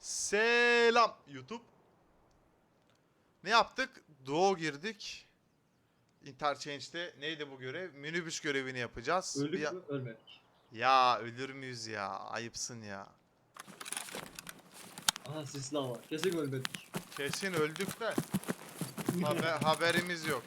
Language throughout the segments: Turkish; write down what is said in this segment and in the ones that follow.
Selam YouTube. Ne yaptık? Duo girdik. Interchange'de neydi bu görev? Minibüs görevini yapacağız. Öldük Bir- mü? Ölmedik. Ya ölür müyüz ya? Ayıpsın ya. Aha sisli hava. Kesin ölmedik. Kesin öldük de haber, haberimiz yok.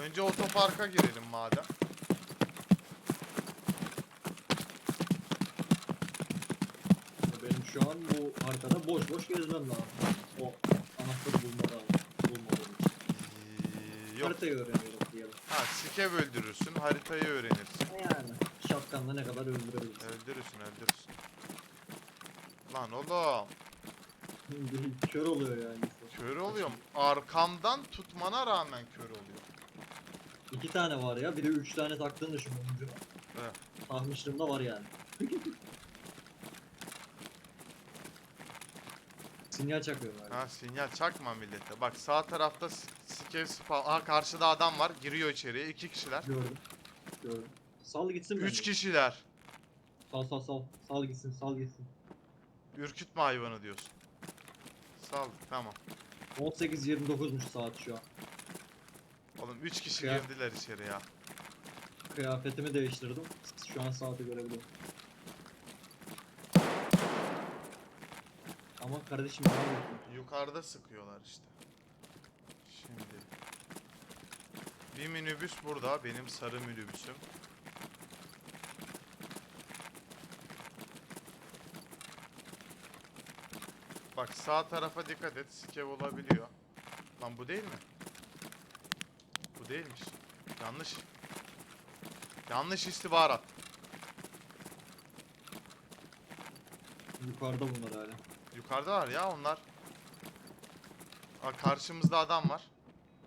Önce otoparka girelim madem. Benim şu an bu haritada boş boş gezmem lazım. O anahtarı bulmadan bulmadığım için. Ee, yok. Haritayı öğreniyorum diyelim. Ha, sikev öldürürsün, haritayı öğrenirsin. Yani şapkanla ne kadar öldürebilirsin. Öldürürsün, öldürürsün. Lan oğlum, Kör oluyor yani. kör oluyorum. Arkamdan tutmana rağmen kör oluyor. İki tane var ya. Bir de üç tane taktığını düşün. Evet. Tahmışlığımda var yani. Sinyal çakıyor galiba. Ha sinyal çakma millete. Bak sağ tarafta s- sikev spa. Aha karşıda adam var. Giriyor içeriye. iki kişiler. Gördüm. Gördüm. Sal gitsin Üç bence. kişiler. Sal sal sal. Sal gitsin sal gitsin. Ürkütme hayvanı diyorsun. Sal tamam. 18.29'muş saat şu an. Oğlum üç kişi Ya. girdiler içeri ya. Kıyafetimi değiştirdim. Şu an saati görebiliyorum. Ama kardeşim ne yapıyorsun? Yukarıda sıkıyorlar işte. Şimdi. Bir minibüs burada. Benim sarı minibüsüm. Bak sağ tarafa dikkat et. Skev olabiliyor. Lan bu değil mi? Bu değilmiş. Yanlış. Yanlış istihbarat. Yukarıda bunlar hala. Yukarıda var ya onlar. Aa, karşımızda adam var.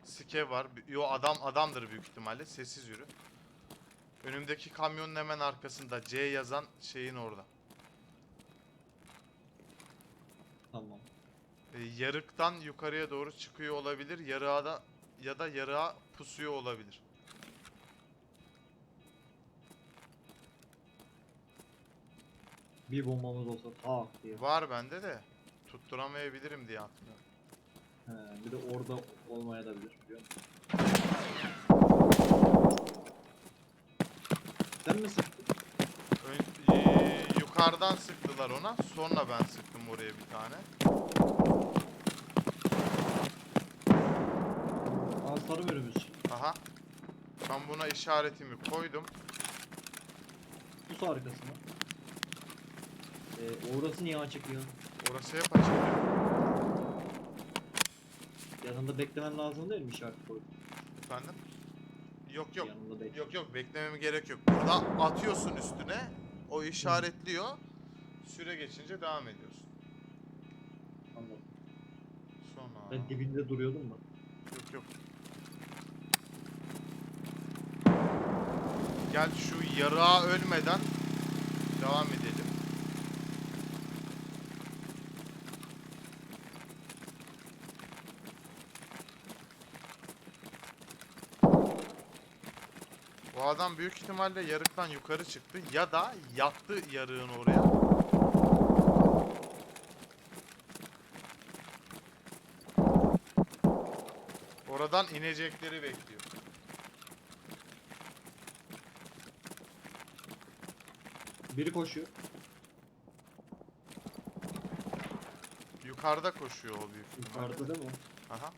Skev var. Yo adam adamdır büyük ihtimalle. Sessiz yürü. Önümdeki kamyonun hemen arkasında C yazan şeyin orada. Tamam. Ee, yarıktan yukarıya doğru çıkıyor olabilir. Yarığa da ya da yarığa pusuyor olabilir. Bir bombamız olsa tak diye. Var bende de. Tutturamayabilirim diye atmıyorum. He, bir de orada olmaya da bilir biliyor musun? Sen mi sıktın? Ön- ee, yukarıdan sıktılar ona. Sonra ben sıktım oraya bir tane. Aa sarı bölümüz. Aha. Ben buna işaretimi koydum. Pus arkasına. Ee, orası niye açık ya? Orası hep açık. Yanında beklemen lazım değil mi işaret koyup? Efendim? Yok yok. Yanında bekle. Yok yok beklememe gerek yok. Burada atıyorsun üstüne. O işaretliyor. Süre geçince devam ediyorsun. Anladım. Sonra. Ben dibinde duruyordum da. Yok yok. Gel şu yarığa ölmeden devam edelim. Bu adam büyük ihtimalle yarıktan yukarı çıktı ya da yattı yarığın oraya. Oradan inecekleri bekliyor. Biri koşuyor. Yukarıda koşuyor o büyük ihtimalle. Yukarıda değil mi? Aha.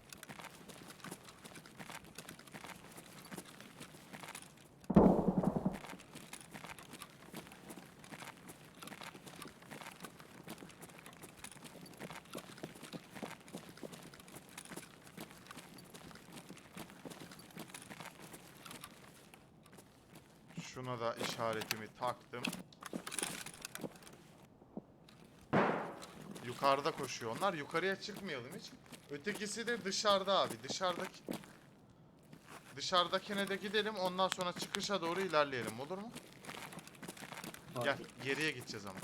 Şuna da işaretimi taktım. Yukarıda koşuyor onlar. Yukarıya çıkmayalım hiç. Ötekisi de dışarıda abi. Dışarıdaki Dışarıdakine de gidelim. Ondan sonra çıkışa doğru ilerleyelim. Olur mu? Gel. Fark et. Geriye gideceğiz ama.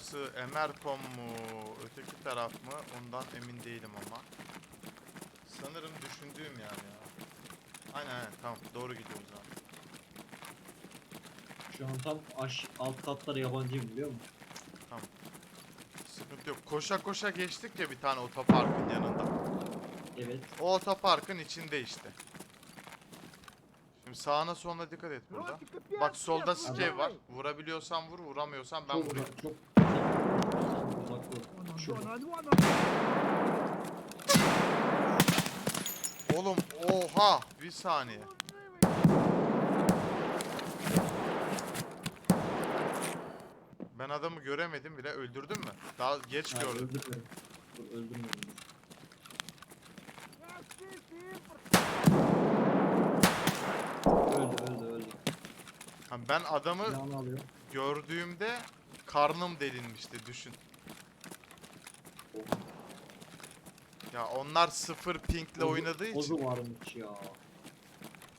Burası Emerkom mu? Öteki taraf mı? Ondan emin değilim ama. Sanırım düşündüğüm yani ya. Aynen aynen tamam doğru gidiyoruz abi. Şu an tam aş, alt katları yabancıyım biliyor musun? Sıkıntı yok. Koşa koşa geçtik ya bir tane otoparkın yanında. Evet. O otoparkın içinde işte. Şimdi sağına soluna dikkat et burada. Bak solda skev var. Vurabiliyorsan vur, vuramıyorsan ben çok vurayım. çok Oğlum oha bir saniye. Ben adamı göremedim bile öldürdün mü? Daha geç Ha, gördüm. öldürmedim. Dur öldürmedim. Öldü öldü öldü. Ha, ben adamı gördüğümde karnım delinmişti düşün. Ya onlar sıfır pingle Tozu- oynadığı için Tozu varmış ya.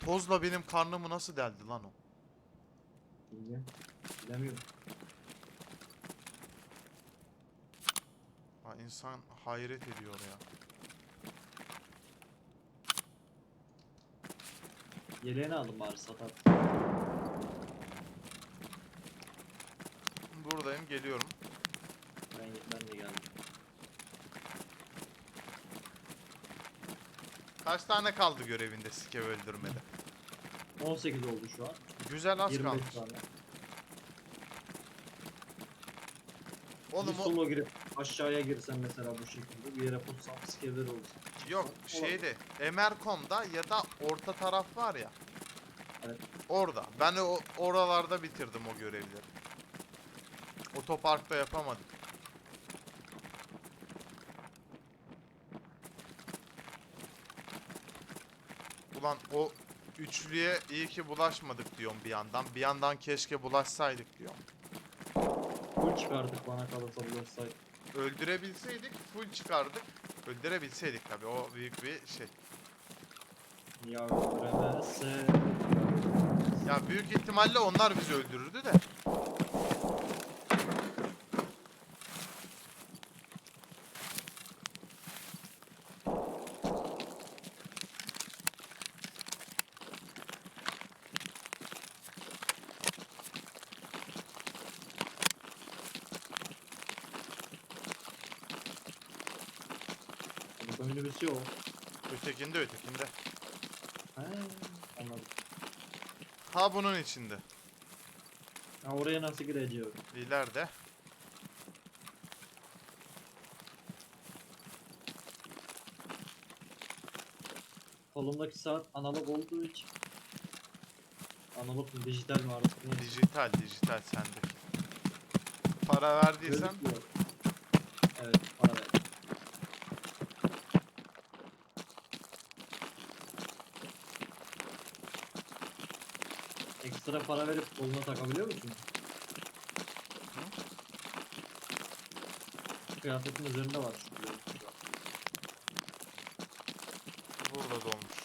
tozla benim karnımı nasıl deldi lan o? Bilmiyorum. Bilemiyorum. Ha, insan hayret ediyor ya. Yeleğini aldım bari satar. Buradayım geliyorum. Ben, ben de geldim. Kaç tane kaldı görevinde skev öldürmede? 18 oldu şu an. Güzel az 25 kalmış. tane. Oğlum bir o solo girip aşağıya girsen mesela bu şekilde bir yere putsam skevler olur. yok şeyde Emerkom'da ya da orta taraf var ya. Evet. Orada. Ben o oralarda bitirdim o görevleri. Otoparkta yapamadım. Ulan o üçlüye iyi ki bulaşmadık diyorum bir yandan. Bir yandan keşke bulaşsaydık diyorum. Full çıkardık bana kalırsa bulaşsaydı. Öldürebilseydik full çıkardık. Öldürebilseydik tabii o büyük bir şey. Ya öldüremezse... Ya büyük ihtimalle onlar bizi öldürürdü de. Burada minibüs yok. Ötekinde ötekinde. He, anladım. Ha bunun içinde. Ha oraya nasıl gireceğim? İleride. Kolumdaki saat analog olduğu için. Analog mu dijital mi artık. Dijital dijital sende. Para verdiysen Gözükmüyor. Evet para ver. Ekstra para verip koluna takabiliyor musun? Kıyafetin üzerinde var çünkü. burada dolmuş.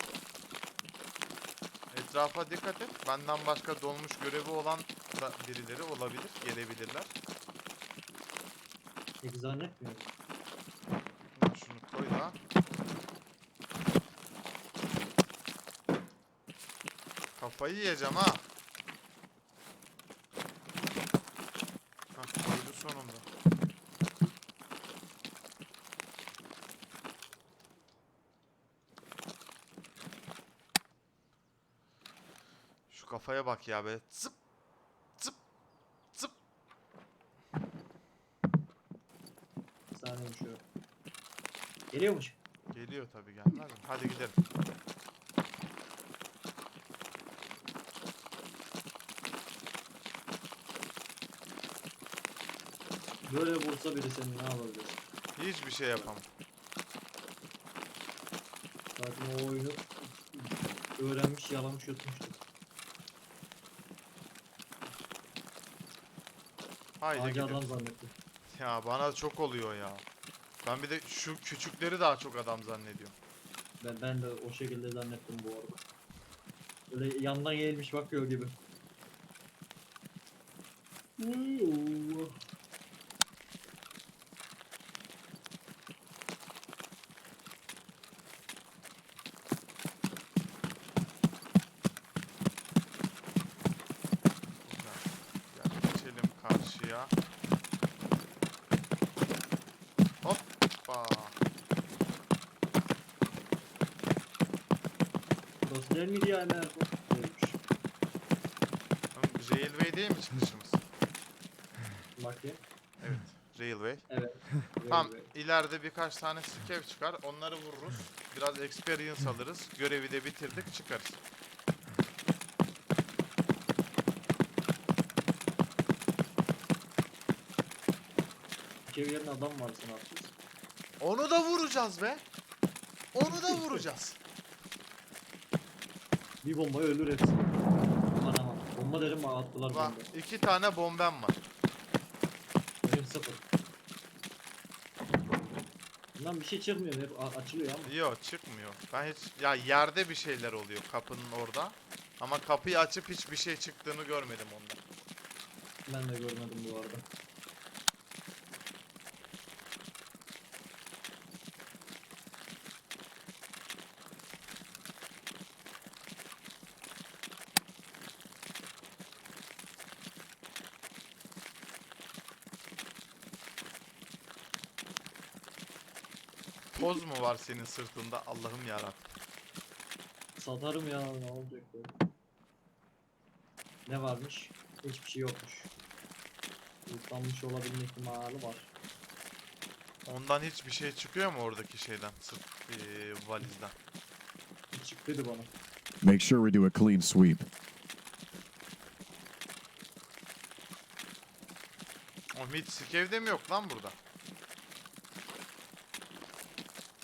Etrafa dikkat et. Benden başka dolmuş görevi olan da birileri olabilir. Gelebilirler. Pek zannetmiyorum. Şunu koy da. Kafayı yiyeceğim ha. Kafaya bak ya be. Zıp zıp zıp. Bir saniye şu. Geliyormuş. Geliyor tabii gelmez mi? Hadi gidelim. Böyle vursa biri seni ne yapabilir? Hiçbir şey yapamam. Zaten o oyunu öğrenmiş, yalamış, yutmuştu. Haydi Ağacı gidelim. adam zannetti. Ya bana çok oluyor ya. Ben bir de şu küçükleri daha çok adam zannediyorum. Ben, ben de o şekilde zannettim bu arada. Böyle yandan eğilmiş bakıyor gibi. ya. Hoppa. Burası değil miydi ya Emer? Değilmiş. Oğlum, Railway değil mi çıkışımız? Bakayım. Evet. Railway. Evet. Tam Railway. ileride birkaç tane skev çıkar. Onları vururuz. Biraz experience alırız. Görevi de bitirdik çıkarız. Kev yerine adam var sana atacağız. Onu da vuracağız be. Onu da vuracağız. Bir bombaya ölür hepsi. Aman aman. Bomba derim bana attılar Bak bomba. iki tane bombem var. Benim sıfır. Bundan bir şey çıkmıyor. Hep a- açılıyor ama. Yok çıkmıyor. Ben hiç ya yerde bir şeyler oluyor kapının orada. Ama kapıyı açıp hiçbir şey çıktığını görmedim onda. Ben de görmedim bu arada. Toz mu var senin sırtında? Allah'ım yarabbim. Satarım ya ne olacak böyle. Ne varmış? Hiçbir şey yokmuş. Yıklanmış olabilme ihtimali var. Ondan hiçbir şey çıkıyor mu oradaki şeyden? Sırt eee, valizden. Çıktıydı bana. Make sure we do a clean sweep. O hiç skevde mi yok lan burada?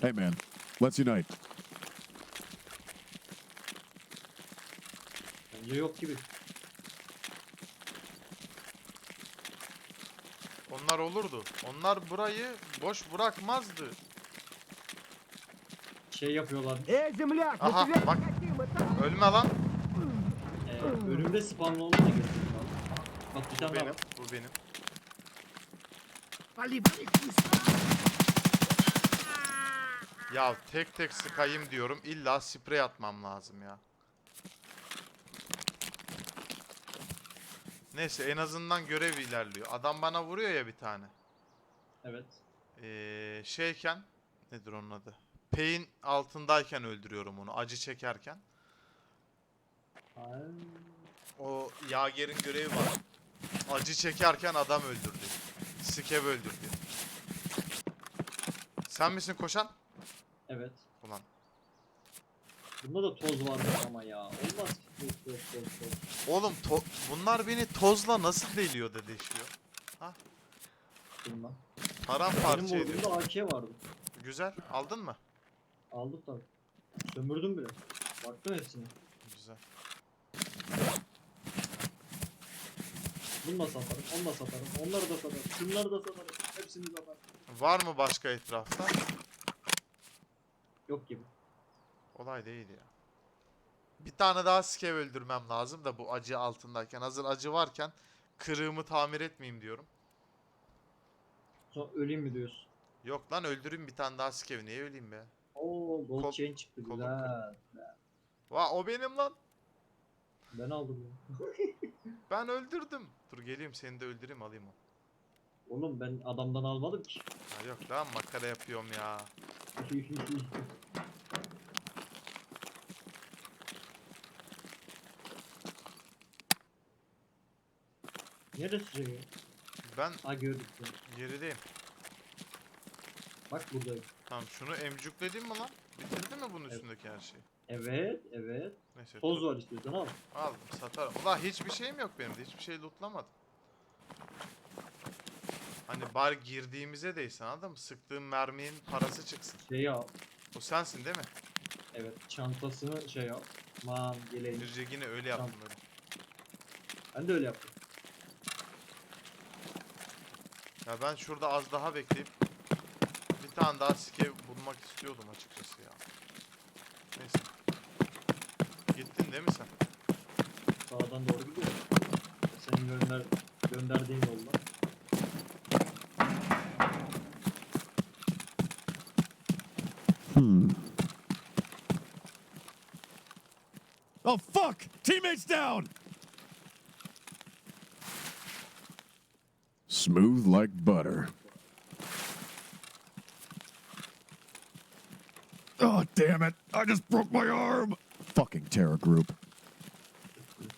Hey, man, let's unite. Bence yok gibi. Onlar olurdu. Onlar burayı boş bırakmazdı. Şey yapıyorlar. Эй, земляк, на Ага, тебя бак. хотим, это... Ölme lan. E, önümde spamlı olunca getirdim abi. Bak bir Bu tane daha benim. var. Bu benim. Вали, вали, быстро! Ya tek tek sıkayım diyorum. İlla sprey atmam lazım ya. Neyse en azından görev ilerliyor. Adam bana vuruyor ya bir tane. Evet. Ee, şeyken nedir onun adı? Pain altındayken öldürüyorum onu acı çekerken. Ay, O Yager'in görevi var. Acı çekerken adam öldürdü. Skev öldürdü. Sen misin koşan? Evet. Ulan Bunda da toz var ama ya. Olmaz ki. Toz toz toz toz. Oğlum to- bunlar beni tozla nasıl deliyor da deşiyor. Bilmem. Benim Paramparça ediyor. vurduğumda AK vardı. Güzel. Aldın mı? Aldık tabi. Sömürdüm bile. Baktım hepsine. Güzel. Bunu da satarım, onu da satarım, onları da satarım, şunları da satarım, hepsini satarım. Var mı başka etrafta? Yok gibi. Olay değil ya. Bir tane daha skev öldürmem lazım da bu acı altındayken. Hazır acı varken kırığımı tamir etmeyeyim diyorum. Sonra öleyim mi diyorsun? Yok lan öldüreyim bir tane daha skev. Niye öleyim be? Oo gold Kol- chain çıktı kolum güzel. Va o benim lan. Ben aldım ya. Ben öldürdüm. Dur geleyim seni de öldüreyim alayım onu. Oğlum ben adamdan almadım ki. Ha yok lan makara yapıyorum ya. Neresi ya? Ben Ha gördük seni. gerideyim. Bak buradayım. Tamam şunu emcükledim mi lan? Bitirdi mi bunun Evet. üstündeki her şeyi? Evet, evet. Neyse Toz var istiyorsan al. aldım satarım. Ulan hiçbir şeyim yok benim de hiçbir şey lootlamadım. Hani bar girdiğimize değsin anladın mı? Sıktığım merminin parası çıksın. Şeyi al. O sensin değil mi? Evet, çantasını şey al. Man geleyim. Bir yine öyle yaptım Tamam. böyle. Ben de öyle yaptım. Ya ben şurada az daha bekleyip bir tane daha skev bulmak istiyordum açıkçası ya. Neyse. Gittin değil mi sen? Sağdan doğru gidiyor. Senin gönder gönderdiğin yolda. Oh, fuck! Teammates down! Smooth like butter. Oh, damn it. I just broke my arm. Fucking terror group.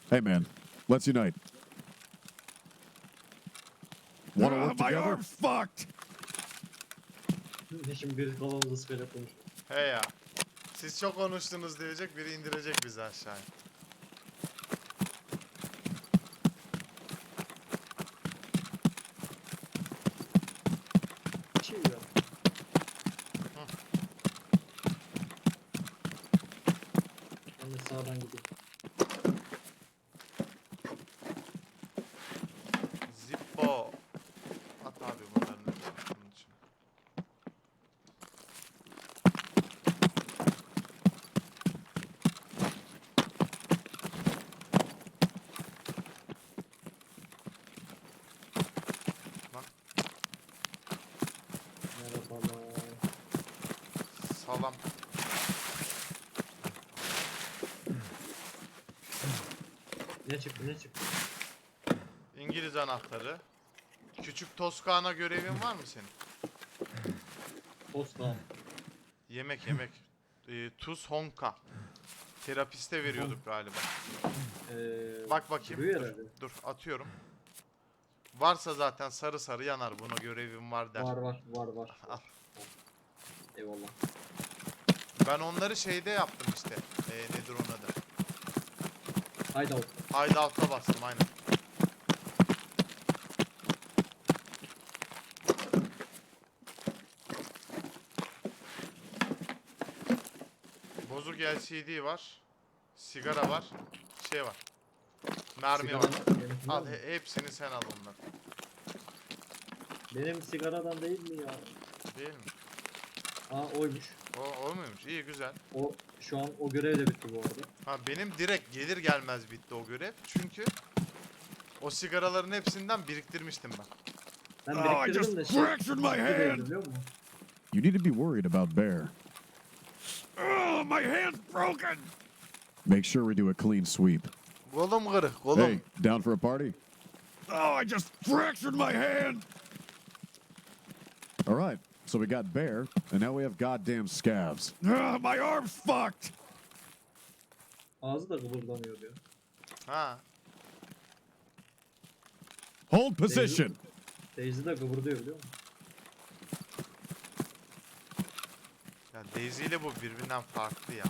Hey, man. Let's unite. Want to work ah, my together? arm's fucked. Şimdi biri Siz çok konuştunuz diyecek biri indirecek bizi aşağıya. Şey ya. Ben de sağdan gideyim. Zippo. At abi bunların hepsini bunun için. Lan Merhabalar. salam. Ne çıktı ne çıktı? İngiliz anahtarı. Küçük Toskana görevin var mı senin? Toskan. Yemek yemek. Ee, tuz honka. Terapiste veriyorduk galiba. Ee, Bak bakayım. duruyor Dur, herhalde. dur atıyorum. Varsa zaten sarı sarı yanar. Buna görevim var der. Var var var var. Al. Eyvallah. Ben onları şeyde yaptım işte. Ee, nedir onun adı? Hideout. Hideout'a bastım aynen. Bozuk LCD var. Sigara var. Şey var. Mermi var. Sigara- benimkinden Al mi? he- hepsini sen al onları. Benim sigaradan değil mi ya? Değil mi? Aa oymuş. O, o muymuş? İyi güzel. O şu an o görev de bitti bu arada. Ha benim direkt gelir gelmez bitti o görev. Çünkü o sigaraların hepsinden biriktirmiştim ben. Ben Oh, I biriktirdim de just şey. fractured my bitti değildi, hand. biliyor musun? You need to be worried about Bear. Oh, my hand's broken. Make sure we do a clean sweep. Kolum kırık kolum. Hey, down for a party? Oh, I just fractured my hand. All right. So we got Bear, and now we have goddamn scavs. Oh, my arm's fucked. Ağzı da kıpırdamıyor diyor. Ha. Hold position. Daisy de kıpırdıyor biliyor musun? Ya Daisy ile bu birbirinden farklı ya.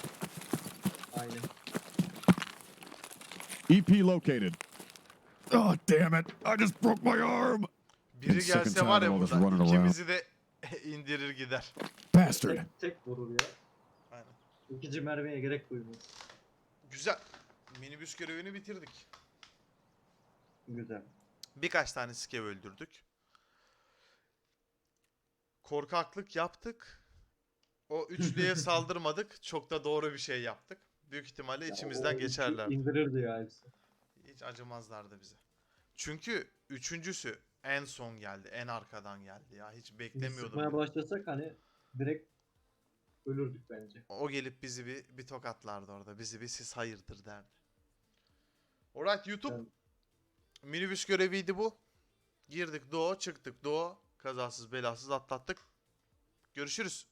Aynen. EP located. Oh, damn it. I just broke my arm. Biri Been sick and gelse tired var of ya all this burada running around. ikimizi de indirir gider. Bastard. Tek, tek vurur ya. Aynen. İkinci mermiye gerek duymuyor. Güzel. Minibüs görevini bitirdik. Güzel. Birkaç tane skev öldürdük. Korkaklık yaptık. O üçlüye saldırmadık. Çok da doğru bir şey yaptık. Büyük ihtimalle Ya içimizden o geçerler. İndirirdi ya hepsi. Hiç acımazlardı bize. Çünkü üçüncüsü en son geldi. En arkadan geldi ya. Hiç beklemiyordum. Sıkmaya başlasak hani direkt ölürdük bence. O gelip bizi bir, bir tokatlardı orada. Bizi bir siz hayırdır derdi. Alright YouTube. Ben- Minibüs göreviydi bu. Girdik Doğu çıktık Doğu. Kazasız belasız atlattık. Görüşürüz.